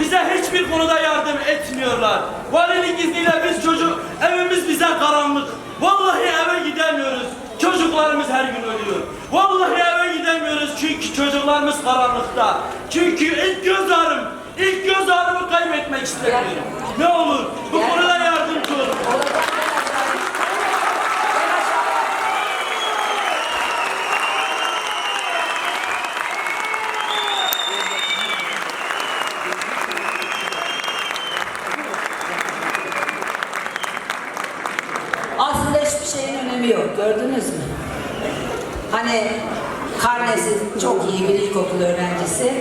Bize hiçbir konuda yardım etmiyorlar. Valinin izniyle biz çocuk, evimiz bize karanlık. Vallahi eve gidemiyoruz. Çocuklarımız her gün ölüyor. Vallahi eve gidemiyoruz çünkü çocuklarımız karanlıkta. Çünkü ilk göz ağrım, ilk göz ağrımı kaybetmek istemiyorum. Ne olur bu konuda Gördünüz mü? Hani karnesi çok iyi bir ilkokul öğrencisi.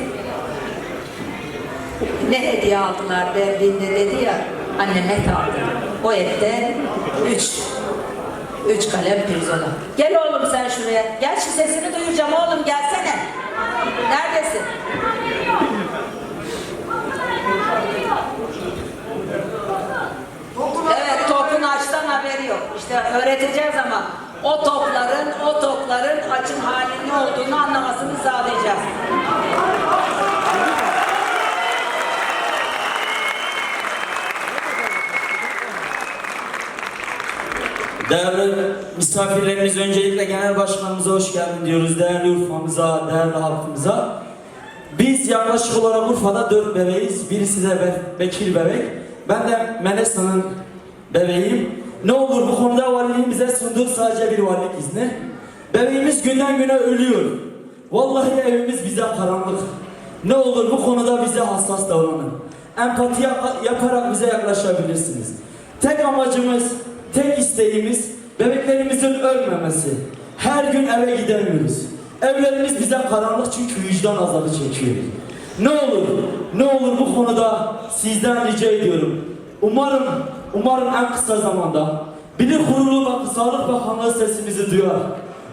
Ne hediye aldılar verdiğinde dedi ya annem et aldı. O ette üç üç kalem pirzola. Gel oğlum sen şuraya. Gel şu sesini duyuracağım oğlum gelsene. Neredesin? Evet topun açtan haberi yok. İşte öğreteceğiz ama o topların o topların açın halinin olduğunu anlamasını sağlayacağız. Değerli misafirlerimiz öncelikle genel başkanımıza hoş geldin diyoruz. Değerli Urfa'mıza, değerli halkımıza. Biz yaklaşık olarak Urfa'da dört bebeğiz. Birisi de Be- Bekir bebek. Ben de Menesa'nın bebeğim. Ne olur bu konuda valiliğin bize sunduğu sadece bir valilik izni. Bebeğimiz günden güne ölüyor. Vallahi evimiz bize karanlık. Ne olur bu konuda bize hassas davranın. Empati yap- yaparak bize yaklaşabilirsiniz. Tek amacımız, tek isteğimiz bebeklerimizin ölmemesi. Her gün eve gidemiyoruz. Evlerimiz bize karanlık çünkü vicdan azabı çekiyoruz. Ne olur, ne olur bu konuda sizden rica ediyorum. Umarım, umarım en kısa zamanda Bilim Kurulu ve Sağlık Bakanlığı sesimizi duyar.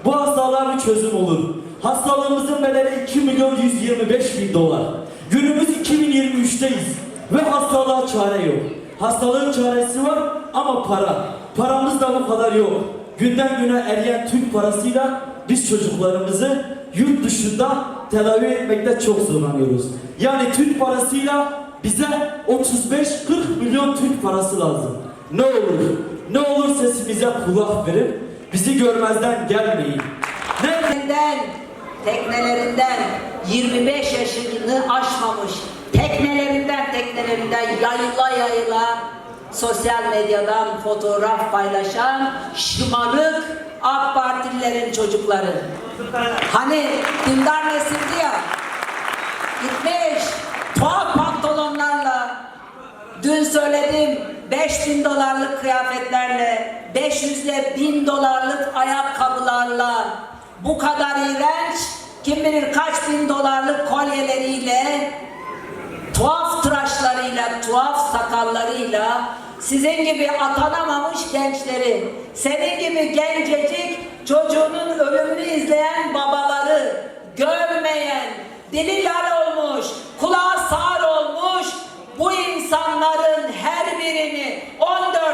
Bu hastalığa bir çözüm olur. Hastalığımızın bedeli 2 milyon 125 bin dolar. Günümüz 2023'teyiz ve hastalığa çare yok. Hastalığın çaresi var ama para. Paramız da bu kadar yok. Günden güne eriyen Türk parasıyla biz çocuklarımızı yurt dışında tedavi etmekte çok zorlanıyoruz. Yani Türk parasıyla bize 35-40 milyon Türk parası lazım. Ne olur, ne olur sesimize kulak verip bizi görmezden gelmeyin. Ne Teknelerinden, teknelerinden 25 yaşını aşmamış teknelerinden teknelerinden yayıla yayıla sosyal medyadan fotoğraf paylaşan şımarık AK Partililerin çocukları. Hani dindar nesildi ya gitmiş tuhaf pantolonlarla Dün söyledim 5000 dolarlık kıyafetlerle 500 ile 1000 dolarlık ayakkabılarla. Bu kadar iğrenç kim bilir kaç bin dolarlık kolyeleriyle tuhaf tıraşlarıyla tuhaf sakallarıyla sizin gibi atanamamış gençleri senin gibi gencecik çocuğunun ölümünü izleyen babaları görmeyen dili yar olmuş kulağı sağır olmuş insanların her birini 14 Mayıs'ta hatta